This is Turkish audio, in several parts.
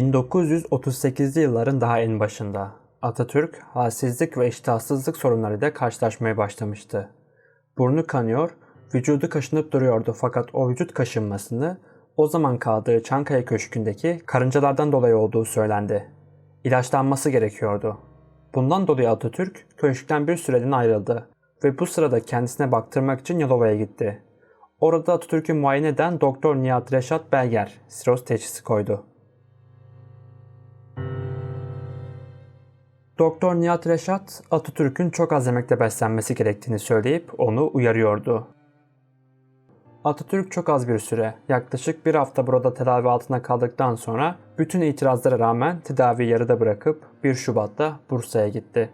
1938'li yılların daha en başında Atatürk halsizlik ve iştahsızlık sorunlarıyla karşılaşmaya başlamıştı. Burnu kanıyor, vücudu kaşınıp duruyordu fakat o vücut kaşınmasını o zaman kaldığı Çankaya Köşkü'ndeki karıncalardan dolayı olduğu söylendi. İlaçlanması gerekiyordu. Bundan dolayı Atatürk köşkten bir süreliğine ayrıldı ve bu sırada kendisine baktırmak için Yalova'ya gitti. Orada Atatürk'ü muayene eden Doktor Nihat Reşat Belger siroz teşhisi koydu. Doktor Nihat Reşat, Atatürk'ün çok az yemekle beslenmesi gerektiğini söyleyip onu uyarıyordu. Atatürk çok az bir süre, yaklaşık bir hafta burada tedavi altında kaldıktan sonra bütün itirazlara rağmen tedaviyi yarıda bırakıp 1 Şubat'ta Bursa'ya gitti.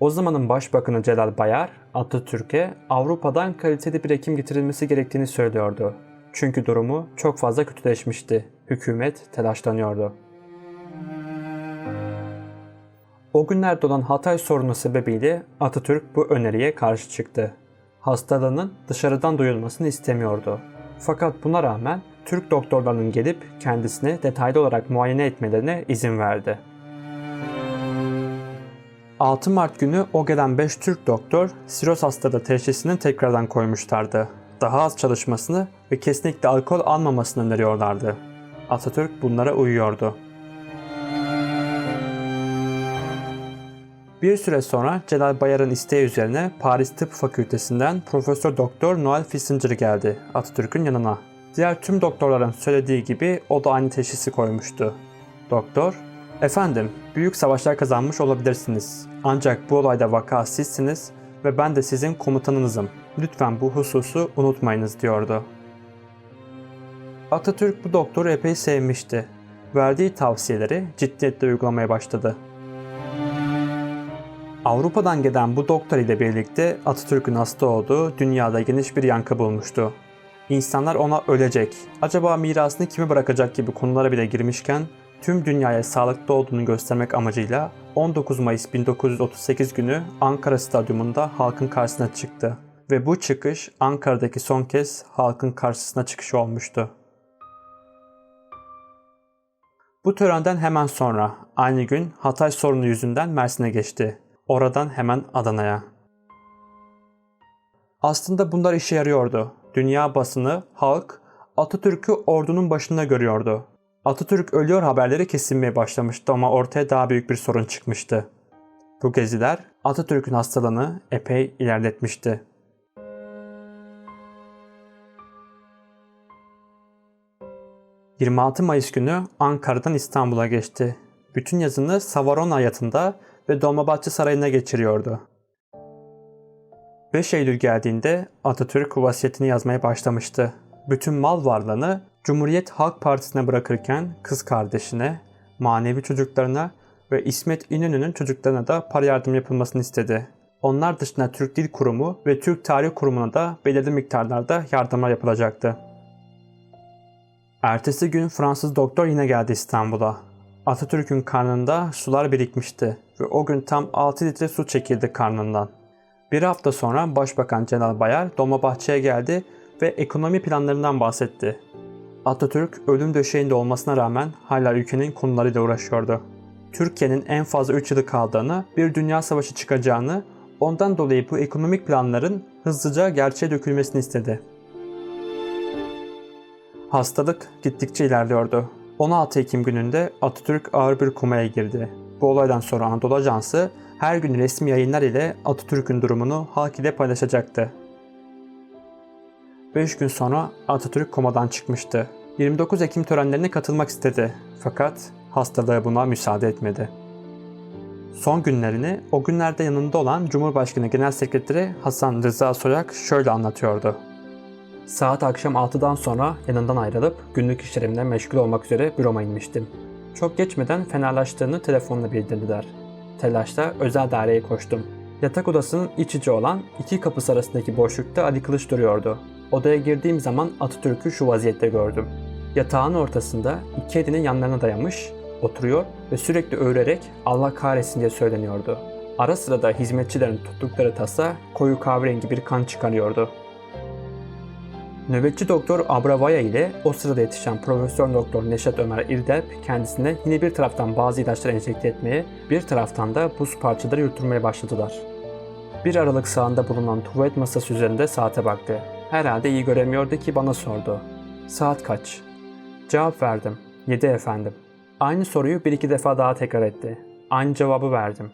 O zamanın Başbakanı Celal Bayar, Atatürk'e Avrupa'dan kaliteli bir hekim getirilmesi gerektiğini söylüyordu. Çünkü durumu çok fazla kötüleşmişti. Hükümet telaşlanıyordu. O günlerde olan Hatay sorunu sebebiyle Atatürk bu öneriye karşı çıktı. Hastalığının dışarıdan duyulmasını istemiyordu. Fakat buna rağmen Türk doktorlarının gelip kendisini detaylı olarak muayene etmelerine izin verdi. 6 Mart günü o gelen 5 Türk doktor siroz hastalığı teşhisini tekrardan koymuşlardı. Daha az çalışmasını ve kesinlikle alkol almamasını öneriyorlardı. Atatürk bunlara uyuyordu. Bir süre sonra Celal Bayar'ın isteği üzerine Paris Tıp Fakültesinden Profesör Doktor Noel Fissinger geldi Atatürk'ün yanına. Diğer tüm doktorların söylediği gibi o da aynı teşhisi koymuştu. Doktor, Efendim, büyük savaşlar kazanmış olabilirsiniz. Ancak bu olayda vaka sizsiniz ve ben de sizin komutanınızım. Lütfen bu hususu unutmayınız diyordu. Atatürk bu doktoru epey sevmişti. Verdiği tavsiyeleri ciddiyetle uygulamaya başladı. Avrupa'dan gelen bu doktor ile birlikte Atatürk'ün hasta olduğu dünyada geniş bir yankı bulmuştu. İnsanlar ona ölecek, acaba mirasını kime bırakacak gibi konulara bile girmişken tüm dünyaya sağlıklı olduğunu göstermek amacıyla 19 Mayıs 1938 günü Ankara Stadyumunda halkın karşısına çıktı ve bu çıkış Ankara'daki son kez halkın karşısına çıkış olmuştu. Bu törenden hemen sonra aynı gün Hatay sorunu yüzünden Mersin'e geçti. Oradan hemen Adana'ya. Aslında bunlar işe yarıyordu. Dünya basını, halk Atatürk'ü ordunun başında görüyordu. Atatürk ölüyor haberleri kesilmeye başlamıştı ama ortaya daha büyük bir sorun çıkmıştı. Bu geziler Atatürk'ün hastalığını epey ilerletmişti. ...26 Mayıs günü Ankara'dan İstanbul'a geçti. Bütün yazını Savaron hayatında ve Dolmabahçe Sarayı'na geçiriyordu. 5 Eylül geldiğinde Atatürk vasiyetini yazmaya başlamıştı. Bütün mal varlığını Cumhuriyet Halk Partisi'ne bırakırken kız kardeşine, manevi çocuklarına ve İsmet İnönü'nün çocuklarına da para yardım yapılmasını istedi. Onlar dışında Türk Dil Kurumu ve Türk Tarih Kurumu'na da belirli miktarlarda yardımlar yapılacaktı. Ertesi gün Fransız doktor yine geldi İstanbul'a. Atatürk'ün karnında sular birikmişti ve o gün tam 6 litre su çekildi karnından. Bir hafta sonra Başbakan Celal Bayar Dolmabahçe'ye geldi ve ekonomi planlarından bahsetti. Atatürk ölüm döşeğinde olmasına rağmen hala ülkenin konularıyla uğraşıyordu. Türkiye'nin en fazla 3 yılı kaldığını, bir dünya savaşı çıkacağını, ondan dolayı bu ekonomik planların hızlıca gerçeğe dökülmesini istedi. Hastalık gittikçe ilerliyordu. 16 Ekim gününde Atatürk ağır bir komaya girdi. Bu olaydan sonra Anadolu Ajansı her gün resmi yayınlar ile Atatürk'ün durumunu halk ile paylaşacaktı. 5 gün sonra Atatürk komadan çıkmıştı. 29 Ekim törenlerine katılmak istedi fakat hastalığı buna müsaade etmedi. Son günlerini o günlerde yanında olan Cumhurbaşkanı Genel Sekreteri Hasan Rıza Soyak şöyle anlatıyordu. Saat akşam 6'dan sonra yanından ayrılıp günlük işlerimle meşgul olmak üzere büroma inmiştim. Çok geçmeden fenalaştığını telefonla bildirdiler. Telaşla özel daireye koştum. Yatak odasının iç içe olan iki kapısı arasındaki boşlukta Ali Kılıç duruyordu. Odaya girdiğim zaman Atatürk'ü şu vaziyette gördüm. Yatağın ortasında iki elini yanlarına dayamış, oturuyor ve sürekli öğrerek Allah kahretsin diye söyleniyordu. Ara sıra da hizmetçilerin tuttukları tasa koyu kahverengi bir kan çıkarıyordu. Nöbetçi doktor Abravaya ile o sırada yetişen Profesör Doktor Neşet Ömer İrdep kendisine yine bir taraftan bazı ilaçlar enjekte etmeye, bir taraftan da buz parçaları yutturmaya başladılar. Bir aralık sağında bulunan tuvalet masası üzerinde saate baktı. Herhalde iyi göremiyordu ki bana sordu. Saat kaç? Cevap verdim. 7 efendim. Aynı soruyu bir iki defa daha tekrar etti. Aynı cevabı verdim.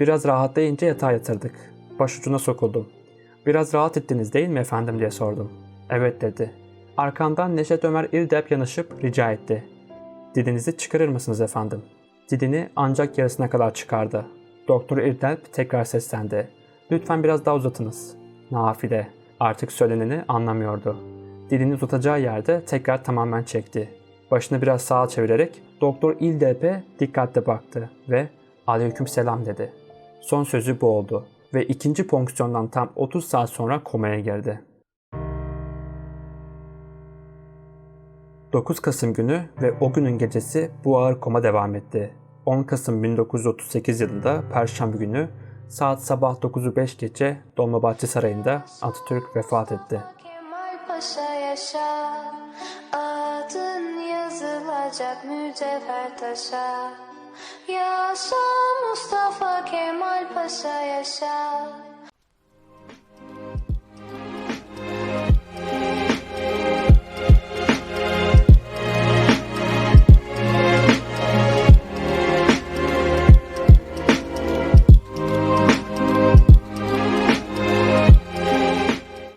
Biraz rahatlayınca yatağa yatırdık. Başucuna sokuldum. Biraz rahat ettiniz değil mi efendim diye sordum. Evet dedi. Arkamdan Neşet Ömer İrdep yanaşıp rica etti. Dilinizi çıkarır mısınız efendim? Dilini ancak yarısına kadar çıkardı. Doktor İrdep tekrar seslendi. Lütfen biraz daha uzatınız. Nafile artık söyleneni anlamıyordu. Dilini tutacağı yerde tekrar tamamen çekti. Başını biraz sağa çevirerek Doktor İldep'e dikkatle baktı ve aleyküm selam dedi. Son sözü bu oldu ve ikinci fonksiyondan tam 30 saat sonra komaya girdi. 9 Kasım günü ve o günün gecesi bu ağır koma devam etti. 10 Kasım 1938 yılında Perşembe günü saat sabah 9'u 5 geçe Dolmabahçe Sarayı'nda Atatürk vefat etti. Paşa yaşa Adın yazılacak mücevher taşa Yaşa Mustafa Kemal Paşa yaşa